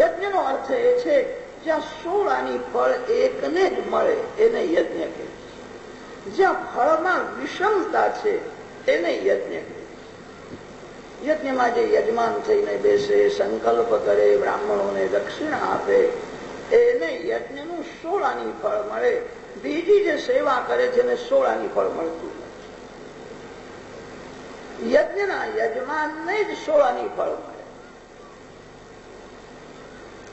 યજ્ઞનો અર્થ એ છે, જ્યાં સોળાની ફળ એકને જ મળે, એને યજ્ઞ કહે જ્યાં ફળમાં વિષમતા છે, એને યજ્ઞ કહે યજ્ઞમાં જે યજમાન થઈને બેસે, સંકલ્પ કરે, બ્રાહ્મણોને દક્ષિણા આપે, એને યજ્ઞનું સોળાની ફળ મળે. બીજી જે સેવા કરે છે, એને સોળાની ફળ મળતું નથી. યજ્ઞના યજમાનને જ સોળાની ફળ મળે.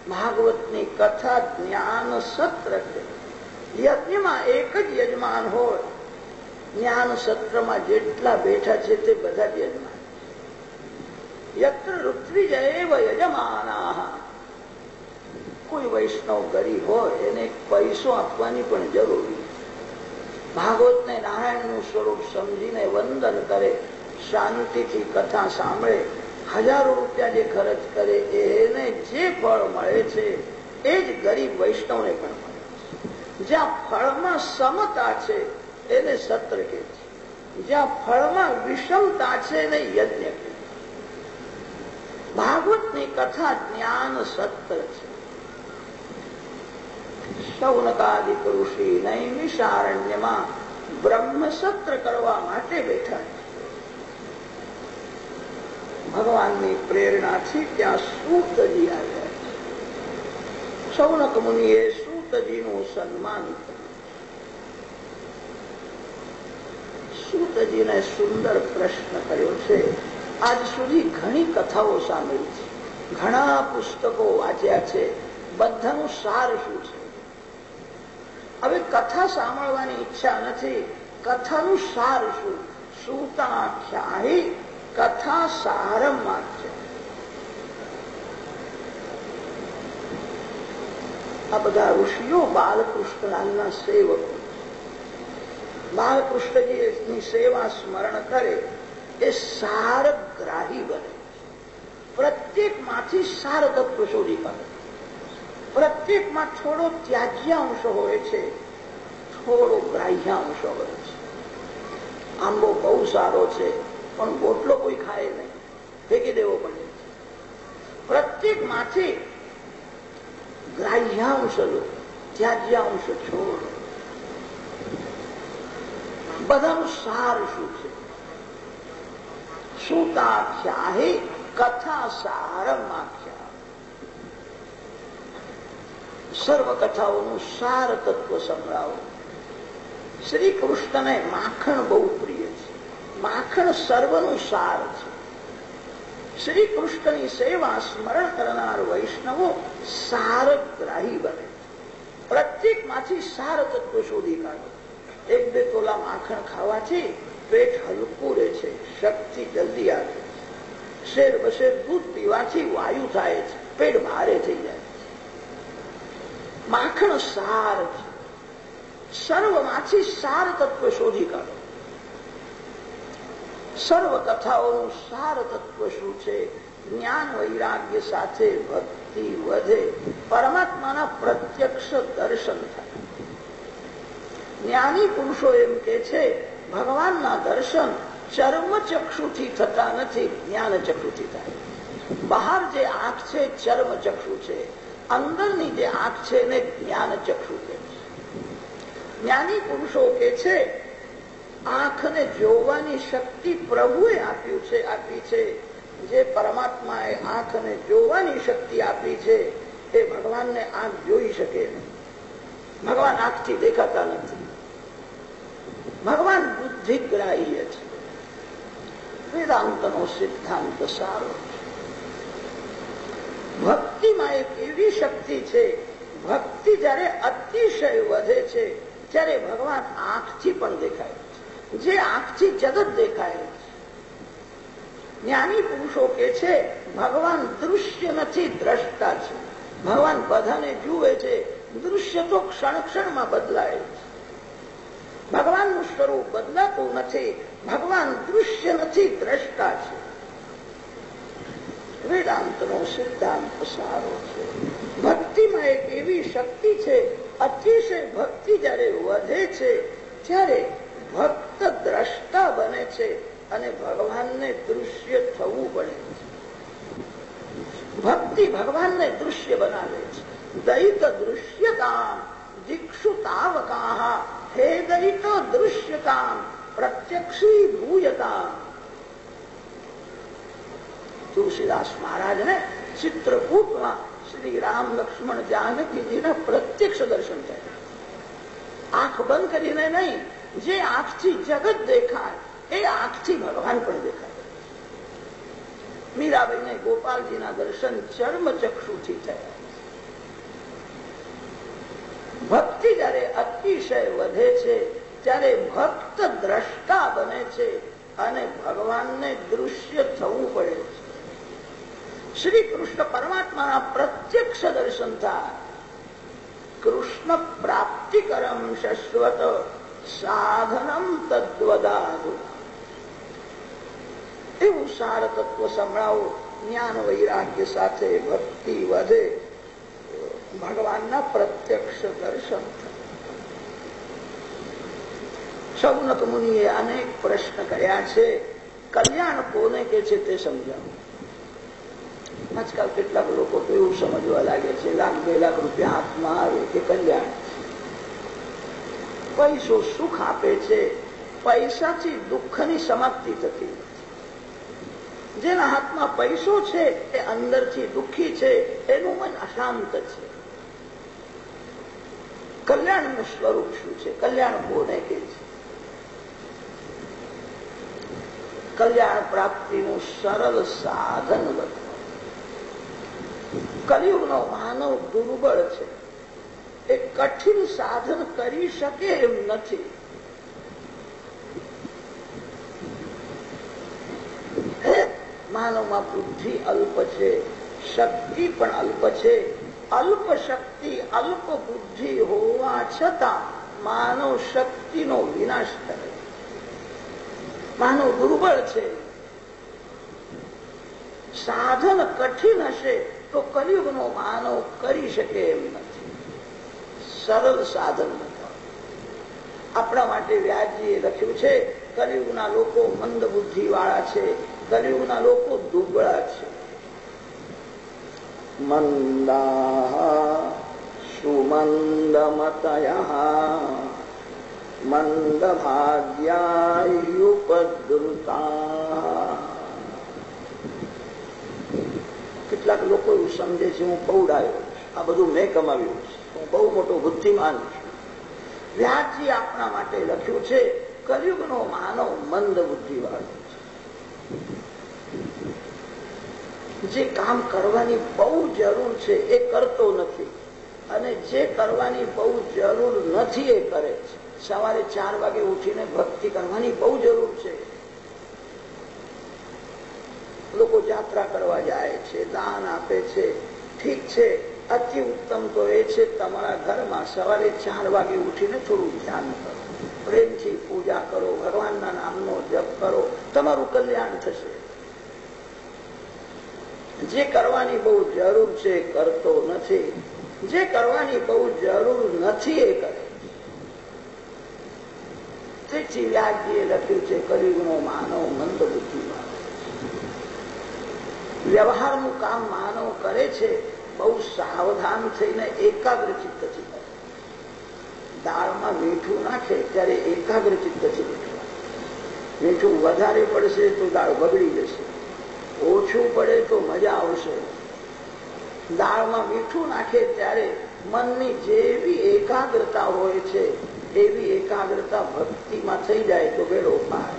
ભાગવતની કથા જ્ઞાન સત્ર છે. યજ્ઞમાં એક જ યજમાન હોય. જ્ઞાન સત્રમાં જેટલા બેઠા છે તે બધા જ યજમાન. યત્ર ઋત્વિજયવ યજમાના કોઈ વૈષ્ણવ ગરીબ હોય, એને પૈસો આપવાની પણ જરૂરી ભાગવતને નારાયણનું સ્વરૂપ સમજીને વંદન કરે, શાંતિથી કથા સાંભળે હજારો રૂપિયા જે ખર્ચ કરે, એને જે ફળ મળે છે, એ જ ગરીબ વૈષ્ણવને પણ મળે છે. જ્યાં ફળમાં સમતા છે, એને સત્ર કે છે. જ્યાં ફળમાં વિષમતા છે, એને યજ્ઞ કે ભાગવતની કથા જ્ઞાન સત્ર છે. શૌનકાદિક ઋષિ નૈમિષારણ્યમાં બ્રહ્મ સત્ર કરવા માટે બેઠા છે. ભગવાનની પ્રેરણાથી ત્યાં સૂતજી આવ્યા છે. શૌનક મુનિએ સૂતજીનું સન્માન સૂતજીને સુંદર પ્રશ્ન કર્યો છે. આજ સુધી ઘણી કથાઓ સાંભળી છે. ઘણા પુસ્તકો વાંચ્યા છે. બધાનું સાર શું છે? હવે કથા સાંભળવાની ઈચ્છા નથી. કથાનું સાર શું? સૂતાખ્યાહી કથા સારમાં છે આ બધા ઋષિઓ બાલકૃષ્ણના સેવકો બાલકૃષ્ણજીની સેવા સ્મરણ કરે એ સારગ્રાહી બને પ્રત્યેકમાંથી સાર તત્વ શોધી કાઢે પ્રત્યેકમાં થોડો ત્યાજ્યાંશ હોય છે થોડો ગ્રાહ્યાંશ હોય છે આંબો બહુ સારો છે પણ બોટલો કોઈ ખાય નહીં. ફેંકી દેવો પડે. પ્રત્યેકમાંથી ગ્રાહ્યાંશ લો, ત્યાજ્યાંશ છોડ. બધાનું સાર શું છે? સુતાખ્યાહી કથા સારમાખ્યા સર્વ કથાઓનું સાર તત્વ સંભળાવો. શ્રી કૃષ્ણને માખણ બહુ પ્રિય છે માખણ સર્વનું સાર છે. શ્રી કૃષ્ણની સેવા સ્મરણ કરનાર વૈષ્ણવો સારગ્રાહી બને. પ્રત્યેકમાંથી સાર તત્વ શોધી કાઢો. એક બે તોલા માખણ ખાવાથી પેટ હલકું રહે છે, શક્તિ જલ્દી આવે શેર બશેર દૂધ પીવાથી વાયુ થાય છે, પેટ ભારે થઈ જાય માખણ સાર છે. સર્વમાંથી સાર તત્વ શોધી કાઢો. સર્વ કથાઓનું સાર તત્વ શું છે? જ્ઞાન વૈરાગ્ય સાથે ભક્તિ વધે. પરમાત્માના પ્રત્યક્ષ દર્શન થાય. જ્ઞાની પુરુષો એમ કે છે, ભગવાનના દર્શન ચર્મ ચક્ષુથી થતા નથી જ્ઞાન ચક્ષુથી થાય. બહાર જે આંખ છે ચર્મ ચક્ષુ છે. અંદરની જે આંખ છે જ્ઞાન ચક્ષુ કે છે. જ્ઞાની પુરુષો કે છે આંખને જોવાની શક્તિ પ્રભુએ આપ્યું છે, આપી છે. જે પરમાત્માએ આંખને જોવાની શક્તિ આપી છે, એ ભગવાનને આંખ જોઈ શકે નહીં. ભગવાન આંખથી દેખાતા નથી. ભગવાન બુદ્ધિગ્રાહ્ય છે. વેદાંતનો સિદ્ધાંત સારો છે. ભક્તિમાં એક એવી શક્તિ છે, ભક્તિ જ્યારે અતિશય વધે છે, ત્યારે ભગવાન આંખથી પણ દેખાય. જે આંખથી જગત દેખાય જ્ઞાની પુરુષો કે છે, ભગવાન દૃશ્ય નથી, દ્રષ્ટા છે. ભગવાન બધાને જુએ છે, દૃશ્ય તો ક્ષણ ક્ષણમાં બદલાય છે. ભગવાનનું સ્વરૂપ બદલાતું નથી, ભગવાન દૃશ્ય નથી, દ્રષ્ટા છે. વેદાંતનો સિદ્ધાંત સારો છે. ભક્તિમાં એક એવી શક્તિ છે, અતિશય ભક્તિ જયારે વધે છે, ત્યારે ભક્ત દ્રષ્ટા બને છે અને ભગવાનને દૃશ્ય થવું પડે છે. ભક્તિ ભગવાનને દૃશ્ય બનાવે છે. દૈત દૃશ્યતામ દીક્ષુતાવકા હે દૈત દૃશ્યતામ, પ્રત્યક્ષી ભૂયતા તુલસીદાસ મહારાજને ચિત્રકૂટમાં શ્રી રામ લક્ષ્મણ જાનકીજીના પ્રત્યક્ષ દર્શન થયા આંખ બંધ કરીને નહીં જે આંખથી જગત દેખાય, એ આંખથી ભગવાન પણ દેખાય. મીરાબાઈને ગોપાલજીના દર્શન ચર્મચક્ષુથી થયા. ભક્તિ જયારે અતિશય વધે છે, ત્યારે ભક્ત દ્રષ્ટા બને છે અને ભગવાનને દૃશ્ય થવું પડે છે. શ્રી કૃષ્ણ પરમાત્માના પ્રત્યક્ષ દર્શન થાય. કૃષ્ણ પ્રાપ્તિકરમ શશ્વત સાધનમ તદ્વદાદુ એવું સાર તત્વ સંભળાવો જ્ઞાન વૈરાગ્ય સાથે ભક્તિ વધે ભગવાનના પ્રત્યક્ષ દર્શન સૌનક મુનિએ અનેક પ્રશ્ન કર્યા છે કલ્યાણ કોને કે છે તે સમજાવો આજકાલ કેટલાક લોકો તો એવું સમજવા લાગે છે, લાખ બે લાખ રૂપિયા હાથમાં આવે કે કલ્યાણ? પૈસો સુખ આપે છે, પૈસાથી દુઃખની સમાપ્તિ થતી જેના હાથમાં પૈસો છે, એ અંદરથી દુઃખી છે, એનું મન અશાંત છે. કલ્યાણનું સ્વરૂપ શું છે? કલ્યાણ કોને કે છે? કલ્યાણ પ્રાપ્તિનું સરળ સાધન બધું કલિયુગનો માનવ દુર્બળ છે. એ કઠિન સાધન કરી શકે એમ નથી. માનવમાં બુદ્ધિ અલ્પ છે, શક્તિ પણ અલ્પ છે. અલ્પ શક્તિ, અલ્પ બુદ્ધિ હોવા છતાં માનવ શક્તિનો વિનાશ કરે. માનવ દુર્બળ છે. સાધન કઠિન હશે તો કલયુગનો માનવ કરી શકે એમ નથી. સરળ સાધન આપણા માટે વ્યાજીએ લખ્યું છે કલિયુગના લોકો મંદ બુદ્ધિ વાળા છે કલિયુગના લોકો દુબળા છે. મંદા સુમંદમતયા મંદ ભાગ્યાયુપદ્રુતા કેટલાક લોકો એવું સમજે છે, હું પૌડાયો આ બધું મેં કમાવ્યું છે. બહુ મોટો બુદ્ધિમાન છે. વ્યાસજી આપણા માટે લખ્યું છે, કલયુગનો માનવ મંદ બુદ્ધિવાળો છે. જે કામ કરવાની બહુ જરૂર છે એ કરતો નથી અને જે કરવાની બહુ જરૂર નથી એ કરે છે. સવારે ચાર વાગે ઉઠીને ભક્તિ કરવાની બહુ જરૂર છે. લોકો યાત્રા કરવા જાય છે, દાન આપે છે, ઠીક છે. અતિ ઉત્તમ તો એ છે તમારા ઘરમાં સવારે ચાર વાગે ઉઠીને થોડું ધ્યાન કરો. પ્રેમથી પૂજા કરો, ભગવાનના નામનો જપ કરો, તમારું કલ્યાણ થશે. જે કરવાની બહુ જરૂર છે કરતો નથી. જે કરવાની બહુ જરૂર નથી એ કરે. તેથી વ્યાસજીએ લખ્યું છે, કલિયુગનો માનવ મંદ બુદ્ધિ વ્યવહારનું કામ માનવ કરે છે બહુ સાવધાન થઈને એકાગ્ર ચિત્તથી કરે. દાળમાં મીઠું નાખે ત્યારે એકાગ્ર ચિત્તથી મીઠું મીઠું વધારે પડશે તો દાળ બગડી જશે. ઓછું પડે તો મજા આવશે. દાળમાં મીઠું નાખે ત્યારે મનની જેવી એકાગ્રતા હોય છે, એવી એકાગ્રતા ભક્તિમાં થઈ જાય તો બેડો પાર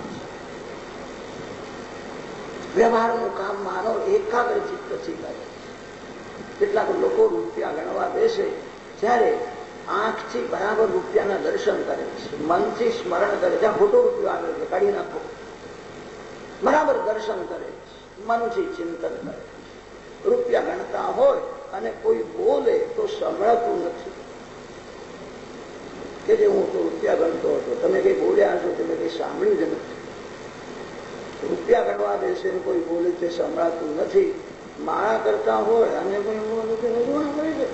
વ્યવહારનું કામ માનવ એકાગ્ર ચિત્તથી કરે. કેટલાક લોકો રૂપિયા ગણવા બેસે ત્યારે આંખથી બરાબર રૂપિયાના દર્શન કરે છે. મનથી સ્મરણ કરે જ્યાં ખોટો રૂપિયો આવે છે. કાઢી નાખો. બરાબર દર્શન કરે મનથી ચિંતન કરે રૂપિયા ગણતા હોય અને કોઈ બોલે તો સંભળાતું નથી. કે જે હું તો રૂપિયા ગણતો હતો. તમે કઈ બોલ્યા છો તમે કઈ સાંભળ્યું જ નથી. રૂપિયા ગણવા બેસે કોઈ બોલે તે સંભળાતું નથી. માળા કરતા હોય અને કોઈ બોલે કે ભગવાન કરી છે?